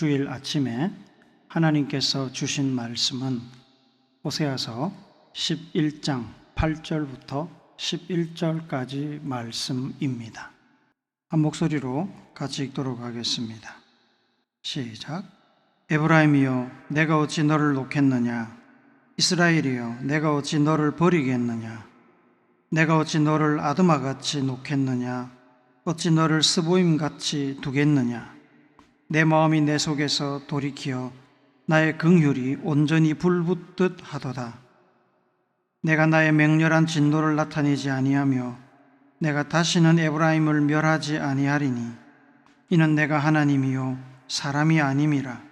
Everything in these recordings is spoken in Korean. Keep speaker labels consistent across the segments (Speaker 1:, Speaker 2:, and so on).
Speaker 1: 주일 아침에 하나님께서 주신 말씀은 호세아서 11장 8절부터 11절까지 말씀입니다. 한 목소리로 같이 읽도록 하겠습니다. 시작. 에브라임이여 내가 어찌 너를 놓겠느냐 이스라엘이여 내가 어찌 너를 버리겠느냐 내가 어찌 너를 아드마같이 놓겠느냐 어찌 너를 스보임같이 두겠느냐 내 마음이 내 속에서 돌이키어 나의 긍휼이 온전히 불붙듯 하도다. 내가 나의 맹렬한 진노를 나타내지 아니하며 내가 다시는 에브라임을 멸하지 아니하리니 이는 내가 하나님이요 사람이 아님이라.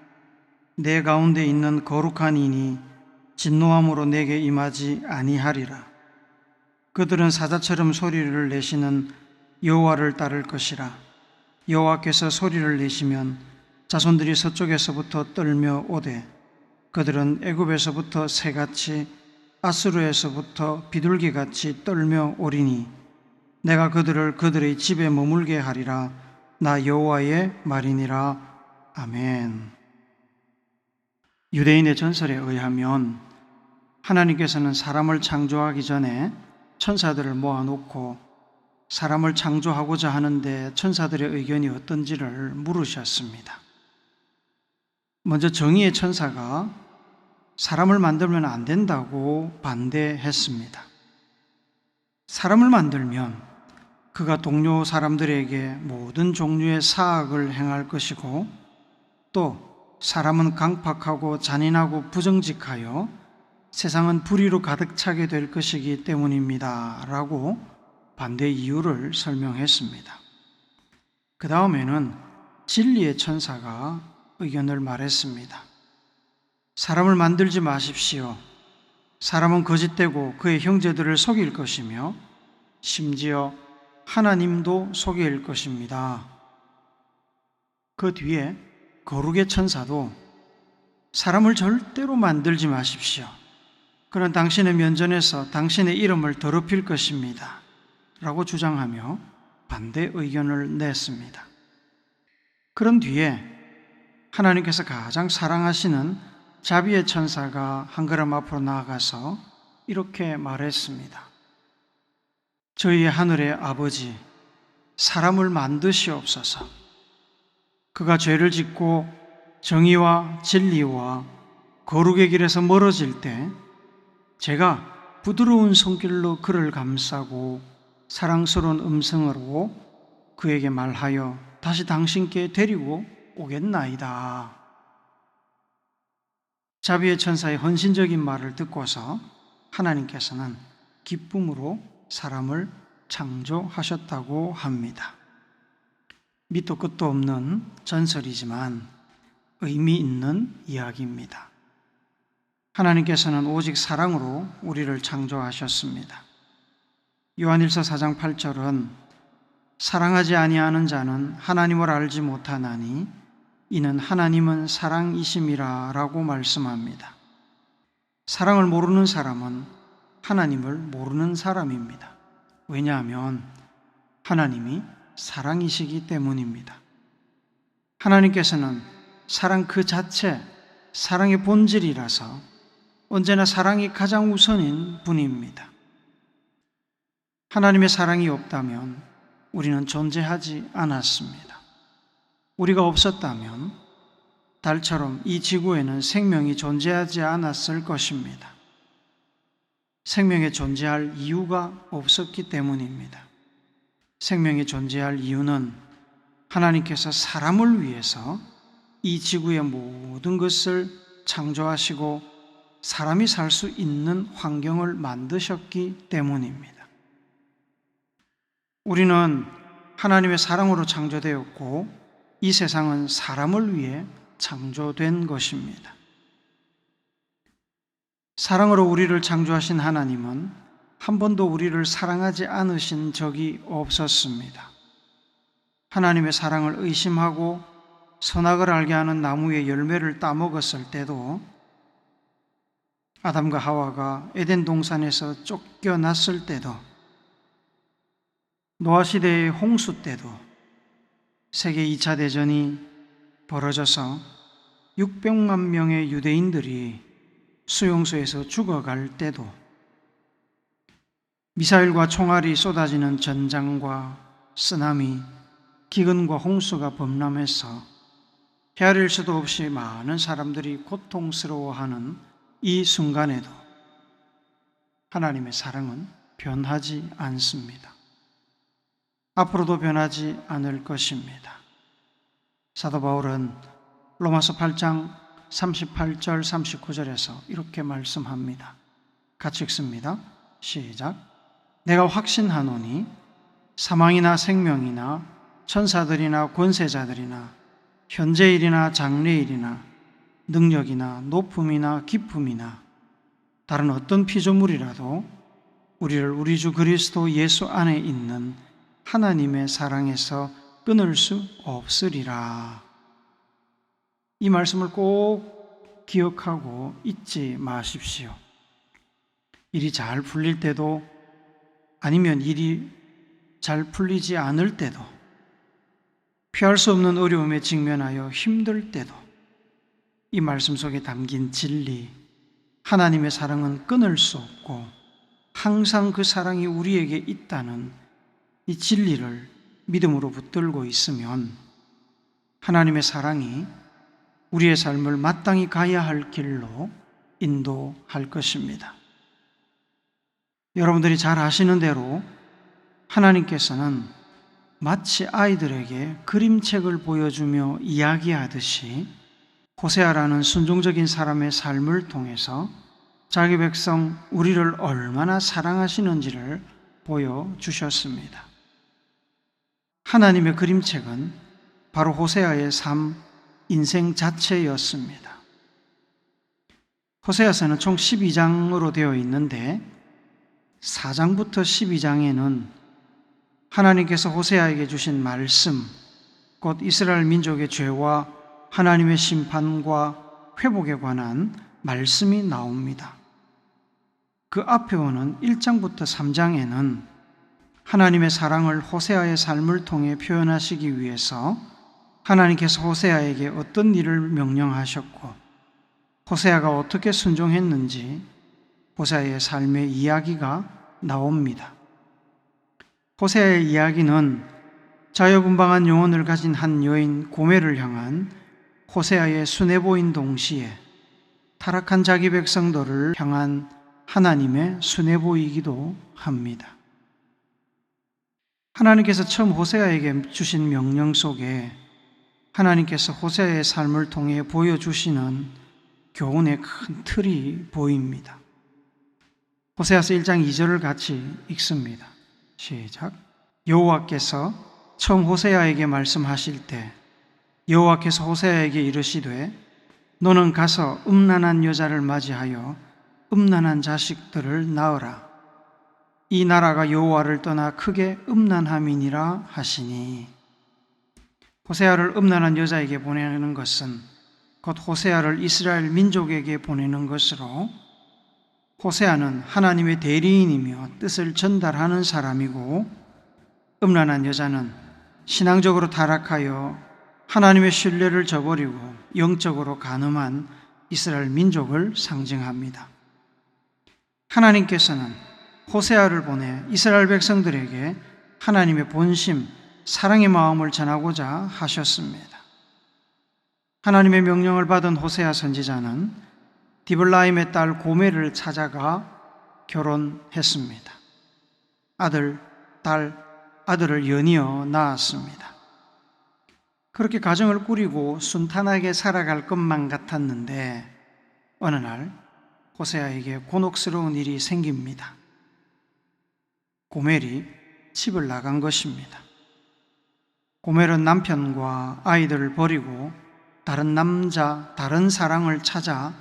Speaker 1: 내 가운데 있는 거룩한 이니 진노함으로 내게 임하지 아니하리라. 그들은 사자처럼 소리를 내시는 여호와를 따를 것이라. 여호와께서 소리를 내시면 자손들이 서쪽에서부터 떨며 오되 그들은 애굽에서부터 새같이 아수르에서부터 비둘기같이 떨며 오리니 내가 그들을 그들의 집에 머물게 하리라 나 여호와의 말이니라 아멘. 유대인의 전설에 의하면 하나님께서는 사람을 창조하기 전에 천사들을 모아놓고 사람을 창조하고자 하는데 천사들의 의견이 어떤지를 물으셨습니다. 먼저 정의의 천사가 사람을 만들면 안 된다고 반대했습니다. 사람을 만들면 그가 동료 사람들에게 모든 종류의 사악을 행할 것이고 또 사람은 강팍하고 잔인하고 부정직하여 세상은 불의로 가득 차게 될 것이기 때문입니다. 라고 반대 이유를 설명했습니다. 그 다음에는 진리의 천사가 의견을 말했습니다. 사람을 만들지 마십시오. 사람은 거짓되고 그의 형제들을 속일 것이며 심지어 하나님도 속일 것입니다. 그 뒤에 거룩의 천사도 사람을 절대로 만들지 마십시오. 그런 당신의 면전에서 당신의 이름을 더럽힐 것입니다. 라고 주장하며 반대 의견을 냈습니다. 그런 뒤에 하나님께서 가장 사랑하시는 자비의 천사가 한 걸음 앞으로 나아가서 이렇게 말했습니다. 저희 하늘의 아버지, 사람을 만드시옵소서. 그가 죄를 짓고 정의와 진리와 거룩의 길에서 멀어질 때 제가 부드러운 손길로 그를 감싸고 사랑스러운 음성으로 그에게 말하여 다시 당신께 데리고 오겠나이다. 자비의 천사의 헌신적인 말을 듣고서 하나님께서는 기쁨으로 사람을 창조하셨다고 합니다. 밑도 끝도 없는 전설이지만 의미 있는 이야기입니다. 하나님께서는 오직 사랑으로 우리를 창조하셨습니다. 요한일서 4장 8절은 사랑하지 아니하는 자는 하나님을 알지 못하나니 이는 하나님은 사랑이심이라 라고 말씀합니다. 사랑을 모르는 사람은 하나님을 모르는 사람입니다. 왜냐하면 하나님이 사랑이시기 때문입니다. 하나님께서는 사랑 그 자체, 사랑의 본질이라서 언제나 사랑이 가장 우선인 분입니다. 하나님의 사랑이 없다면 우리는 존재하지 않았습니다. 우리가 없었다면 달처럼 이 지구에는 생명이 존재하지 않았을 것입니다. 생명이 존재할 이유가 없었기 때문입니다. 생명이 존재할 이유는 하나님께서 사람을 위해서 이 지구의 모든 것을 창조하시고 사람이 살 수 있는 환경을 만드셨기 때문입니다. 우리는 하나님의 사랑으로 창조되었고 이 세상은 사람을 위해 창조된 것입니다. 사랑으로 우리를 창조하신 하나님은 한 번도 우리를 사랑하지 않으신 적이 없었습니다. 하나님의 사랑을 의심하고 선악을 알게 하는 나무의 열매를 따먹었을 때도 아담과 하와가 에덴 동산에서 쫓겨났을 때도 노아 시대의 홍수 때도 세계 2차 대전이 벌어져서 600만 명의 유대인들이 수용소에서 죽어갈 때도 미사일과 총알이 쏟아지는 전장과 쓰나미, 기근과 홍수가 범람해서 헤아릴 수도 없이 많은 사람들이 고통스러워하는 이 순간에도 하나님의 사랑은 변하지 않습니다. 앞으로도 변하지 않을 것입니다. 사도 바울은 로마서 8장 38절 39절에서 이렇게 말씀합니다. 같이 읽습니다. 시작. 내가 확신하노니 사망이나 생명이나 천사들이나 권세자들이나 현재일이나 장래일이나 능력이나 높음이나 기품이나 다른 어떤 피조물이라도 우리를 우리 주 그리스도 예수 안에 있는 하나님의 사랑에서 끊을 수 없으리라. 이 말씀을 꼭 기억하고 잊지 마십시오. 일이 잘 풀릴 때도 아니면 일이 잘 풀리지 않을 때도 피할 수 없는 어려움에 직면하여 힘들 때도 이 말씀 속에 담긴 진리, 하나님의 사랑은 끊을 수 없고 항상 그 사랑이 우리에게 있다는 이 진리를 믿음으로 붙들고 있으면 하나님의 사랑이 우리의 삶을 마땅히 가야 할 길로 인도할 것입니다. 여러분들이 잘 아시는 대로 하나님께서는 마치 아이들에게 그림책을 보여주며 이야기하듯이 호세아라는 순종적인 사람의 삶을 통해서 자기 백성 우리를 얼마나 사랑하시는지를 보여주셨습니다. 하나님의 그림책은 바로 호세아의 삶, 인생 자체였습니다. 호세아서는 총 12장으로 되어 있는데 4장부터 12장에는 하나님께서 호세아에게 주신 말씀, 곧 이스라엘 민족의 죄와 하나님의 심판과 회복에 관한 말씀이 나옵니다. 그 앞에 오는 1장부터 3장에는 하나님의 사랑을 호세아의 삶을 통해 표현하시기 위해서 하나님께서 호세아에게 어떤 일을 명령하셨고 호세아가 어떻게 순종했는지 호세아의 삶의 이야기가 나옵니다. 호세아의 이야기는 자유분방한 영혼을 가진 한 여인 고멜을 향한 호세아의 순해 보인 동시에 타락한 자기 백성들을 향한 하나님의 순해 보이기도 합니다. 하나님께서 처음 호세아에게 주신 명령 속에 하나님께서 호세아의 삶을 통해 보여주시는 교훈의 큰 틀이 보입니다. 호세아서 1장 2절을 같이 읽습니다. 시작. 여호와께서 처음 호세아에게 말씀하실 때 여호와께서 호세아에게 이르시되 너는 가서 음란한 여자를 맞이하여 음란한 자식들을 낳으라. 이 나라가 여호와를 떠나 크게 음란함이니라 하시니 호세아를 음란한 여자에게 보내는 것은 곧 호세아를 이스라엘 민족에게 보내는 것으로 호세아는 하나님의 대리인이며 뜻을 전달하는 사람이고 음란한 여자는 신앙적으로 타락하여 하나님의 신뢰를 저버리고 영적으로 가늠한 이스라엘 민족을 상징합니다. 하나님께서는 호세아를 보내 이스라엘 백성들에게 하나님의 본심, 사랑의 마음을 전하고자 하셨습니다. 하나님의 명령을 받은 호세아 선지자는 디블라임의 딸 고멜을 찾아가 결혼했습니다. 아들, 딸, 아들을 연이어 낳았습니다. 그렇게 가정을 꾸리고 순탄하게 살아갈 것만 같았는데 어느 날 호세아에게 곤혹스러운 일이 생깁니다. 고멜이 집을 나간 것입니다. 고멜은 남편과 아이들을 버리고 다른 남자, 다른 사랑을 찾아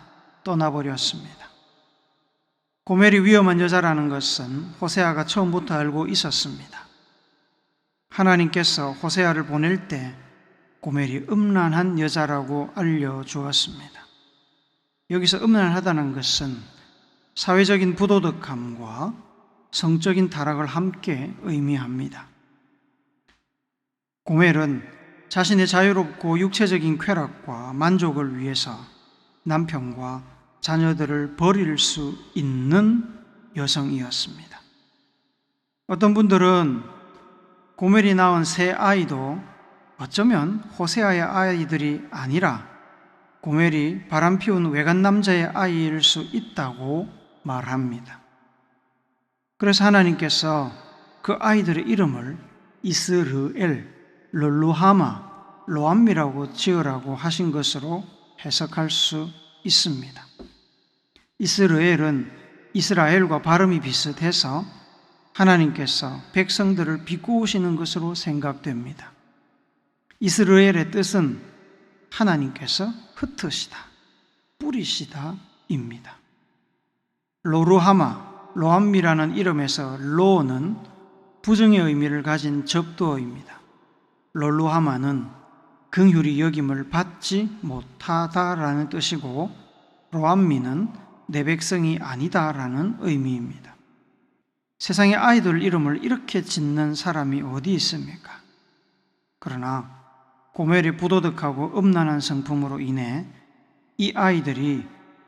Speaker 1: 떠나버렸습니다. 고멜이 위험한 여자라는 것은 호세아가 처음부터 알고 있었습니다. 하나님께서 호세아를 보낼 때 고멜이 음란한 여자라고 알려주었습니다. 여기서 음란하다는 것은 사회적인 부도덕함과 성적인 타락을 함께 의미합니다. 고멜은 자신의 자유롭고 육체적인 쾌락과 만족을 위해서 남편과 자녀들을 버릴 수 있는 여성이었습니다. 어떤 분들은 고멜이 낳은 세 아이도 어쩌면 호세아의 아이들이 아니라 고멜이 바람 피운 외간 남자의 아이일 수 있다고 말합니다. 그래서 하나님께서 그 아이들의 이름을 이스르엘, 롤루하마, 로암미라고 지으라고 하신 것으로 해석할 수 있습니다. 이스라엘은 이스라엘과 발음이 비슷해서 하나님께서 백성들을 비꼬으시는 것으로 생각됩니다. 이스라엘의 뜻은 하나님께서 흩으시다, 뿌리시다입니다. 로루하마, 로암미라는 이름에서 로는 부정의 의미를 가진 접두어입니다. 롤루하마는 긍휼이 여김을 받지 못하다라는 뜻이고 로암미는 내 백성이 아니다라는 의미입니다. 세상에 아이들 이름을 이렇게 짓는 사람이 어디 있습니까? 그러나 고멜이 부도덕하고 음란한 성품으로 인해 이 아이들이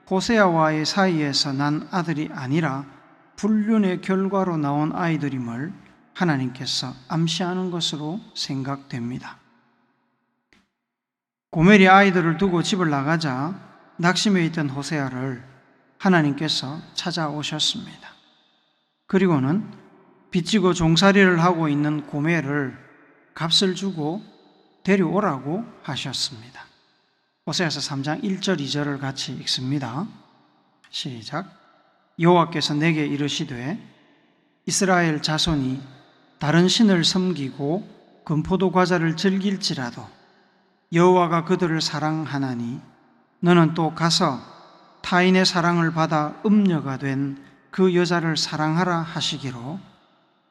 Speaker 1: 호세아와의 사이에서 난 아들이 아니라 불륜의 결과로 나온 아이들임을 하나님께서 암시하는 것으로 생각됩니다. 고멜이 아이들을 두고 집을 나가자 낙심해 있던 호세아를 하나님께서 찾아오셨습니다. 그리고는 빚지고 종살이를 하고 있는 고멜을 값을 주고 데려오라고 하셨습니다. 호세아서 3장 1절 2절을 같이 읽습니다. 시작. 여호와께서 내게 이르시되 이스라엘 자손이 다른 신을 섬기고 금포도 과자를 즐길지라도 여호와가 그들을 사랑하나니 너는 또 가서 타인의 사랑을 받아 음녀가 된 그 여자를 사랑하라 하시기로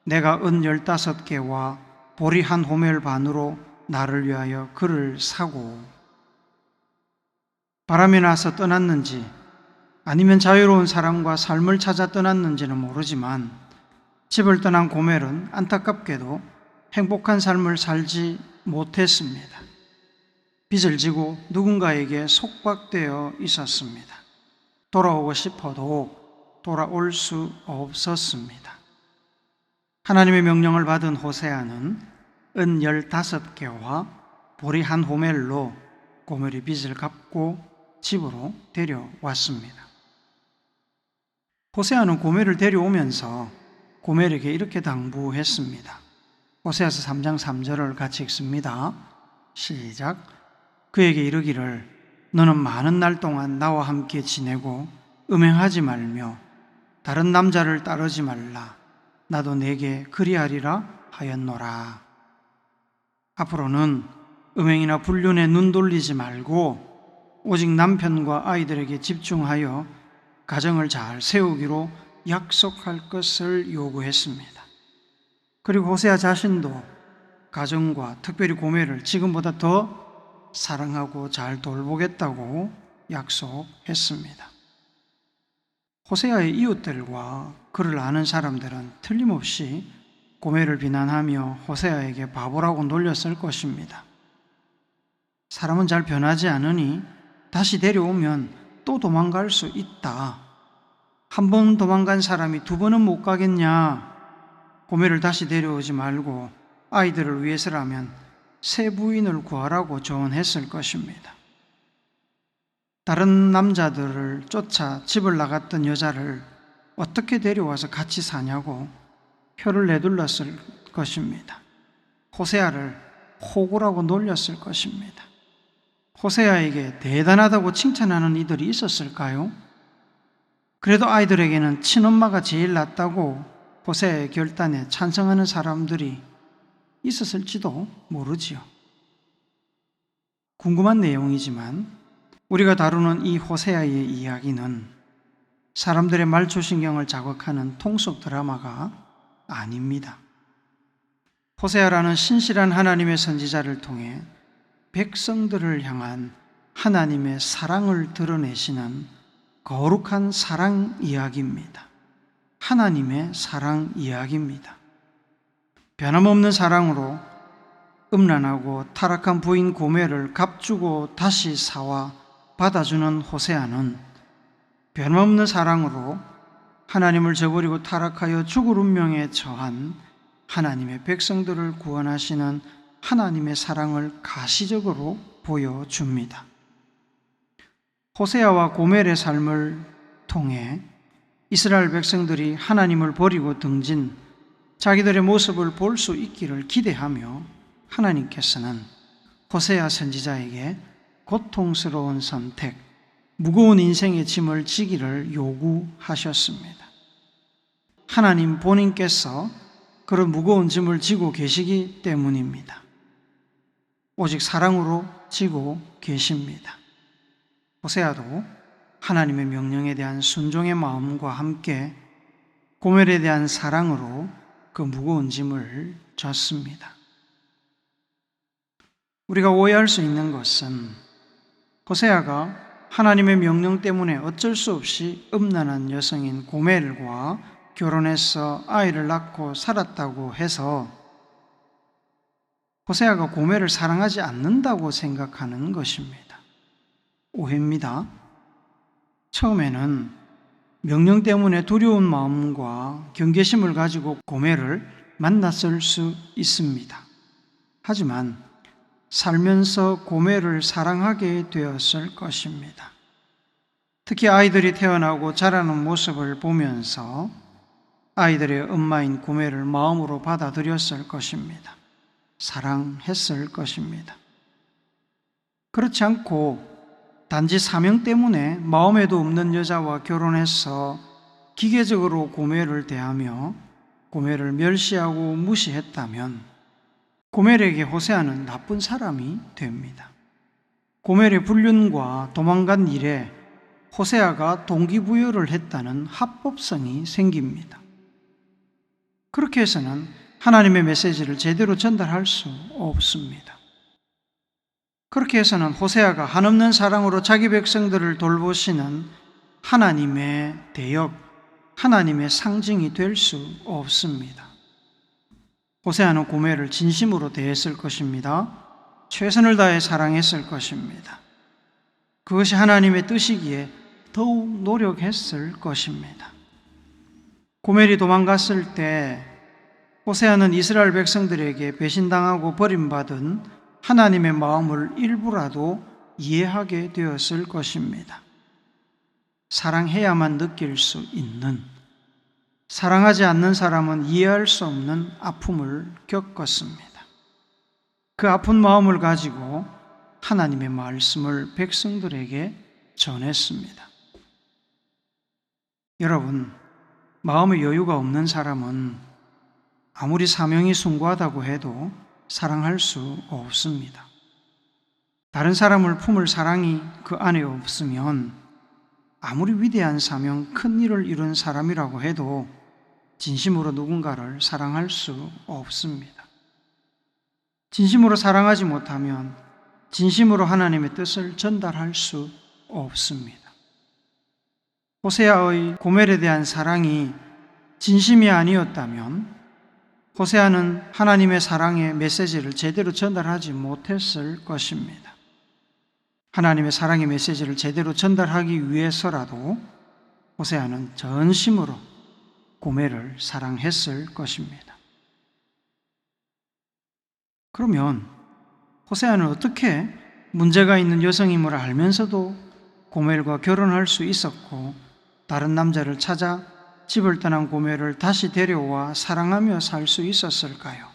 Speaker 1: 내가 은 열다섯 개와 보리 한 호멜 반으로 나를 위하여 그를 사고. 바람이 나서 떠났는지 아니면 자유로운 사랑과 삶을 찾아 떠났는지는 모르지만 집을 떠난 고멜은 안타깝게도 행복한 삶을 살지 못했습니다. 빚을 지고 누군가에게 속박되어 있었습니다. 돌아오고 싶어도 돌아올 수 없었습니다. 하나님의 명령을 받은 호세아는 은 열다섯 개와 보리 한 호멜로 고멜이 빚을 갚고 집으로 데려왔습니다. 호세아는 고멜을 데려오면서 고멜에게 이렇게 당부했습니다. 호세아서 3장 3절을 같이 읽습니다. 시작. 그에게 이르기를 너는 많은 날 동안 나와 함께 지내고 음행하지 말며 다른 남자를 따르지 말라. 나도 내게 그리하리라 하였노라. 앞으로는 음행이나 불륜에 눈 돌리지 말고 오직 남편과 아이들에게 집중하여 가정을 잘 세우기로 약속할 것을 요구했습니다. 그리고 호세아 자신도 가정과 특별히 고매를 지금보다 더 사랑하고 잘 돌보겠다고 약속했습니다. 호세아의 이웃들과 그를 아는 사람들은 틀림없이 고매를 비난하며 호세아에게 바보라고 놀렸을 것입니다. 사람은 잘 변하지 않으니 다시 데려오면 또 도망갈 수 있다. 한 번 도망간 사람이 두 번은 못 가겠냐? 고매를 다시 데려오지 말고 아이들을 위해서라면 새 부인을 구하라고 조언했을 것입니다. 다른 남자들을 쫓아 집을 나갔던 여자를 어떻게 데려와서 같이 사냐고 혀를 내둘렀을 것입니다. 호세아를 호구라고 놀렸을 것입니다. 호세아에게 대단하다고 칭찬하는 이들이 있었을까요? 그래도 아이들에게는 친엄마가 제일 낫다고 호세아의 결단에 찬성하는 사람들이 있었을지도 모르지요. 궁금한 내용이지만 우리가 다루는 이 호세아의 이야기는 사람들의 말초신경을 자극하는 통속 드라마가 아닙니다. 호세아라는 신실한 하나님의 선지자를 통해 백성들을 향한 하나님의 사랑을 드러내시는 거룩한 사랑 이야기입니다. 하나님의 사랑 이야기입니다. 변함없는 사랑으로 음란하고 타락한 부인 고멜을 값주고 다시 사와 받아주는 호세아는 변함없는 사랑으로 하나님을 저버리고 타락하여 죽을 운명에 처한 하나님의 백성들을 구원하시는 하나님의 사랑을 가시적으로 보여줍니다. 호세아와 고멜의 삶을 통해 이스라엘 백성들이 하나님을 버리고 등진 자기들의 모습을 볼 수 있기를 기대하며 하나님께서는 호세아 선지자에게 고통스러운 선택, 무거운 인생의 짐을 지기를 요구하셨습니다. 하나님 본인께서 그런 무거운 짐을 지고 계시기 때문입니다. 오직 사랑으로 지고 계십니다. 호세아도 하나님의 명령에 대한 순종의 마음과 함께 고멜에 대한 사랑으로 그 무거운 짐을 졌습니다. 우리가 오해할 수 있는 것은 호세아가 하나님의 명령 때문에 어쩔 수 없이 음란한 여성인 고멜과 결혼해서 아이를 낳고 살았다고 해서 호세아가 고멜을 사랑하지 않는다고 생각하는 것입니다. 오해입니다. 처음에는 명령 때문에 두려운 마음과 경계심을 가지고 고멜을 만났을 수 있습니다. 하지만 살면서 고멜을 사랑하게 되었을 것입니다. 특히 아이들이 태어나고 자라는 모습을 보면서 아이들의 엄마인 고멜을 마음으로 받아들였을 것입니다. 사랑했을 것입니다. 그렇지 않고 단지 사명 때문에 마음에도 없는 여자와 결혼해서 기계적으로 고멜을 대하며 고멜을 멸시하고 무시했다면 고멜에게 호세아는 나쁜 사람이 됩니다. 고멜의 불륜과 도망간 일에 호세아가 동기부여를 했다는 합법성이 생깁니다. 그렇게 해서는 하나님의 메시지를 제대로 전달할 수 없습니다. 그렇게 해서는 호세아가 한없는 사랑으로 자기 백성들을 돌보시는 하나님의 대역, 하나님의 상징이 될 수 없습니다. 호세아는 고멜을 진심으로 대했을 것입니다. 최선을 다해 사랑했을 것입니다. 그것이 하나님의 뜻이기에 더욱 노력했을 것입니다. 고멜이 도망갔을 때 호세아는 이스라엘 백성들에게 배신당하고 버림받은 하나님의 마음을 일부라도 이해하게 되었을 것입니다. 사랑해야만 느낄 수 있는, 사랑하지 않는 사람은 이해할 수 없는 아픔을 겪었습니다. 그 아픈 마음을 가지고 하나님의 말씀을 백성들에게 전했습니다. 여러분, 마음의 여유가 없는 사람은 아무리 사명이 숭고하다고 해도 사랑할 수 없습니다. 다른 사람을 품을 사랑이 그 안에 없으면 아무리 위대한 사명, 큰 일을 이룬 사람이라고 해도 진심으로 누군가를 사랑할 수 없습니다. 진심으로 사랑하지 못하면 진심으로 하나님의 뜻을 전달할 수 없습니다. 호세아의 고멜에 대한 사랑이 진심이 아니었다면 호세아는 하나님의 사랑의 메시지를 제대로 전달하지 못했을 것입니다. 하나님의 사랑의 메시지를 제대로 전달하기 위해서라도 호세아는 전심으로 고멜을 사랑했을 것입니다. 그러면 호세아는 어떻게 문제가 있는 여성임을 알면서도 고멜과 결혼할 수 있었고 다른 남자를 찾아 집을 떠난 고멜을 다시 데려와 사랑하며 살 수 있었을까요?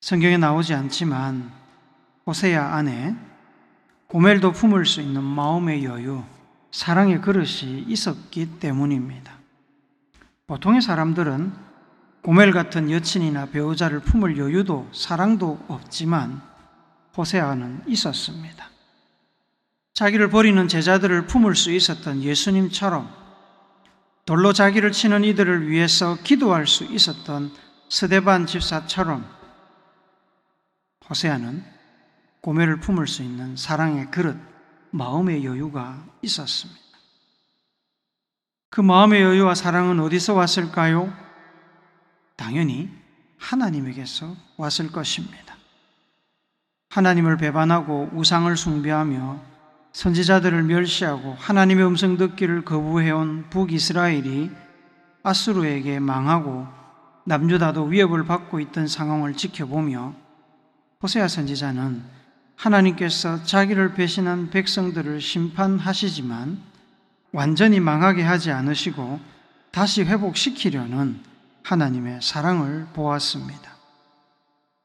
Speaker 1: 성경에 나오지 않지만 호세야 안에 고멜도 품을 수 있는 마음의 여유, 사랑의 그릇이 있었기 때문입니다. 보통의 사람들은 고멜 같은 여친이나 배우자를 품을 여유도 사랑도 없지만 호세아는 있었습니다. 자기를 버리는 제자들을 품을 수 있었던 예수님처럼 돌로 자기를 치는 이들을 위해서 기도할 수 있었던 스데반 집사처럼 호세아는 고멜을 품을 수 있는 사랑의 그릇, 마음의 여유가 있었습니다. 그 마음의 여유와 사랑은 어디서 왔을까요? 당연히 하나님에게서 왔을 것입니다. 하나님을 배반하고 우상을 숭배하며 선지자들을 멸시하고 하나님의 음성 듣기를 거부해온 북이스라엘이 아수르에게 망하고 남유다도 위협을 받고 있던 상황을 지켜보며 호세아 선지자는 하나님께서 자기를 배신한 백성들을 심판하시지만 완전히 망하게 하지 않으시고 다시 회복시키려는 하나님의 사랑을 보았습니다.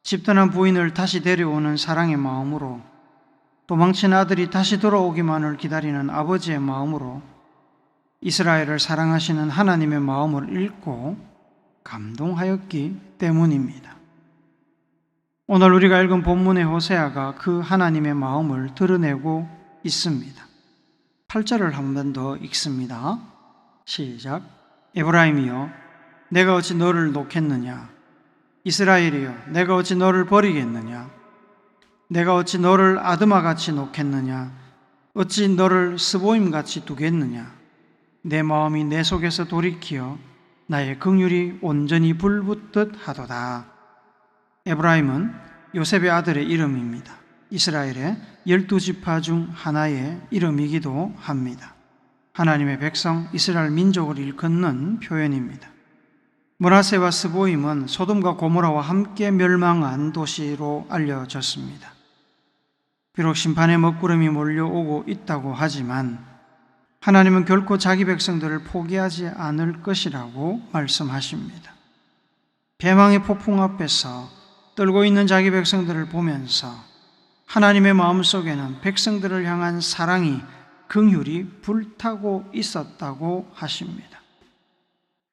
Speaker 1: 집단한 부인을 다시 데려오는 사랑의 마음으로 도망친 아들이 다시 돌아오기만을 기다리는 아버지의 마음으로 이스라엘을 사랑하시는 하나님의 마음을 읽고 감동하였기 때문입니다. 오늘 우리가 읽은 본문의 호세아가 그 하나님의 마음을 드러내고 있습니다. 8절을 한 번 더 읽습니다. 시작. 에브라임이여, 내가 어찌 너를 놓겠느냐? 이스라엘이여, 내가 어찌 너를 버리겠느냐? 내가 어찌 너를 아드마 같이 놓겠느냐? 어찌 너를 스보임 같이 두겠느냐? 내 마음이 내 속에서 돌이키어 나의 긍휼이 온전히 불붙듯 하도다. 에브라임은 요셉의 아들의 이름입니다. 이스라엘의 열두 지파 중 하나의 이름이기도 합니다. 하나님의 백성 이스라엘 민족을 일컫는 표현입니다. 문하세와 스보임은 소돔과 고모라와 함께 멸망한 도시로 알려졌습니다. 비록 심판의 먹구름이 몰려오고 있다고 하지만 하나님은 결코 자기 백성들을 포기하지 않을 것이라고 말씀하십니다. 배망의 폭풍 앞에서 떨고 있는 자기 백성들을 보면서 하나님의 마음속에는 백성들을 향한 사랑이 긍휼이 불타고 있었다고 하십니다.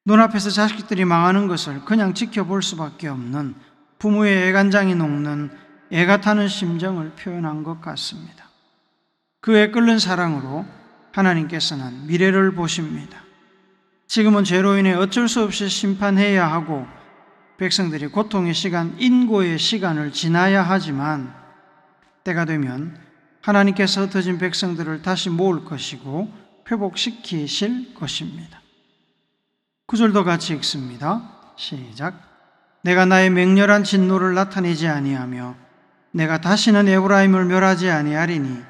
Speaker 1: 눈앞에서 자식들이 망하는 것을 그냥 지켜볼 수밖에 없는 부모의 애간장이 녹는 애가 타는 심정을 표현한 것 같습니다. 그의 끓는 사랑으로 하나님께서는 미래를 보십니다. 지금은 죄로 인해 어쩔 수 없이 심판해야 하고 백성들이 고통의 시간, 인고의 시간을 지나야 하지만 때가 되면 하나님께서 흩어진 백성들을 다시 모을 것이고 회복시키실 것입니다. 구절도 같이 읽습니다. 시작. 내가 나의 맹렬한 진노를 나타내지 아니하며 내가 다시는 에브라임을 멸하지 아니하리니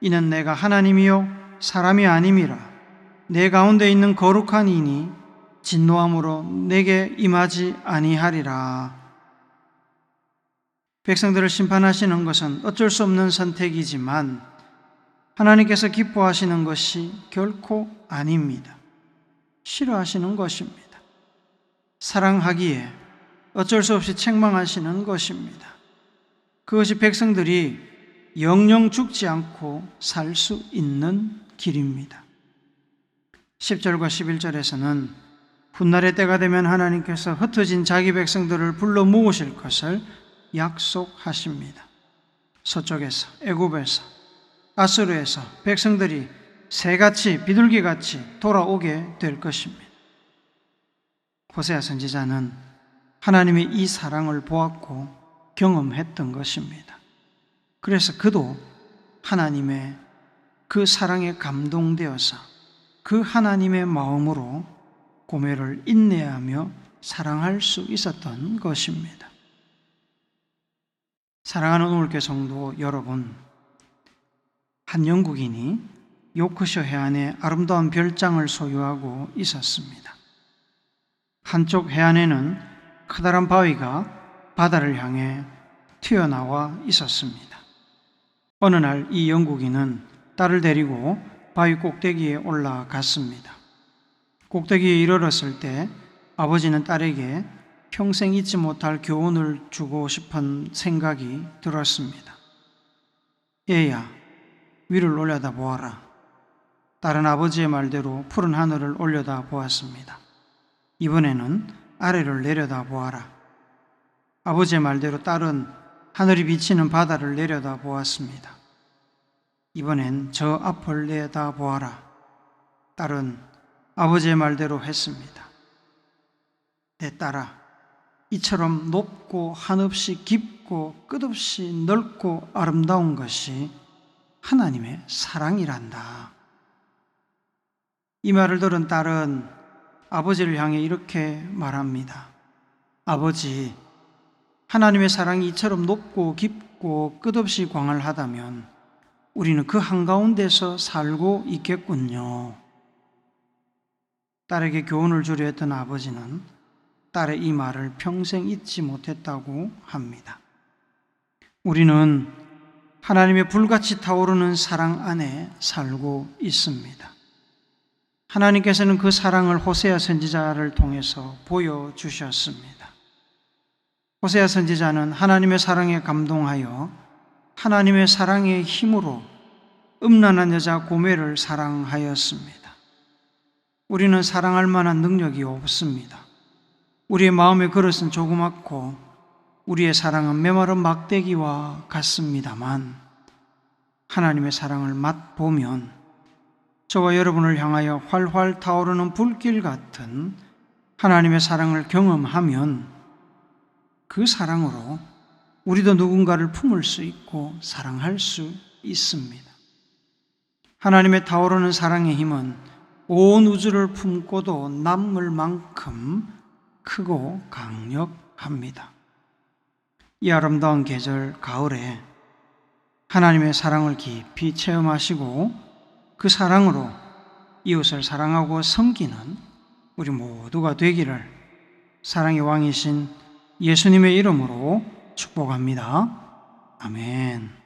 Speaker 1: 이는 내가 하나님이요 사람이 아님이라 내 가운데 있는 거룩한 이니 진노함으로 내게 임하지 아니하리라. 백성들을 심판하시는 것은 어쩔 수 없는 선택이지만 하나님께서 기뻐하시는 것이 결코 아닙니다. 싫어하시는 것입니다. 사랑하기에 어쩔 수 없이 책망하시는 것입니다. 그것이 백성들이 영영 죽지 않고 살 수 있는 길입니다. 10절과 11절에서는 훗날의 때가 되면 하나님께서 흩어진 자기 백성들을 불러 모으실 것을 약속하십니다. 서쪽에서 애굽에서 아수르에서 백성들이 새같이 비둘기같이 돌아오게 될 것입니다. 호세아 선지자는 하나님의 이 사랑을 보았고 경험했던 것입니다. 그래서 그도 하나님의 그 사랑에 감동되어서 그 하나님의 마음으로 고매를 인내하며 사랑할 수 있었던 것입니다. 사랑하는 우울교 성도 여러분, 한 영국인이 요크셔 해안에 아름다운 별장을 소유하고 있었습니다. 한쪽 해안에는 커다란 바위가 바다를 향해 튀어나와 있었습니다. 어느 날 이 영국인은 딸을 데리고 바위 꼭대기에 올라갔습니다. 꼭대기에 이르렀을 때 아버지는 딸에게 평생 잊지 못할 교훈을 주고 싶은 생각이 들었습니다. 얘야, 위를 올려다 보아라. 딸은 아버지의 말대로 푸른 하늘을 올려다 보았습니다. 이번에는 아래를 내려다 보아라. 아버지의 말대로 딸은 하늘이 비치는 바다를 내려다 보았습니다. 이번엔 저 앞을 내다 보아라. 딸은 아버지의 말대로 했습니다. 내 딸아, 이처럼 높고 한없이 깊고 끝없이 넓고 아름다운 것이 하나님의 사랑이란다. 이 말을 들은 딸은 아버지를 향해 이렇게 말합니다. 아버지, 하나님의 사랑이 이처럼 높고 깊고 끝없이 광활하다면 우리는 그 한가운데서 살고 있겠군요. 딸에게 교훈을 주려 했던 아버지는 딸의 이 말을 평생 잊지 못했다고 합니다. 우리는 하나님의 불같이 타오르는 사랑 안에 살고 있습니다. 하나님께서는 그 사랑을 호세아 선지자를 통해서 보여주셨습니다. 호세아 선지자는 하나님의 사랑에 감동하여 하나님의 사랑의 힘으로 음란한 여자 고매를 사랑하였습니다. 우리는 사랑할 만한 능력이 없습니다. 우리의 마음의 그릇은 조그맣고 우리의 사랑은 메마른 막대기와 같습니다만 하나님의 사랑을 맛보면 저와 여러분을 향하여 활활 타오르는 불길 같은 하나님의 사랑을 경험하면 그 사랑으로 우리도 누군가를 품을 수 있고 사랑할 수 있습니다. 하나님의 타오르는 사랑의 힘은 온 우주를 품고도 남을 만큼 크고 강력합니다. 이 아름다운 계절 가을에 하나님의 사랑을 깊이 체험하시고 그 사랑으로 이웃을 사랑하고 섬기는 우리 모두가 되기를 사랑의 왕이신 예수님의 이름으로 축복합니다. 아멘.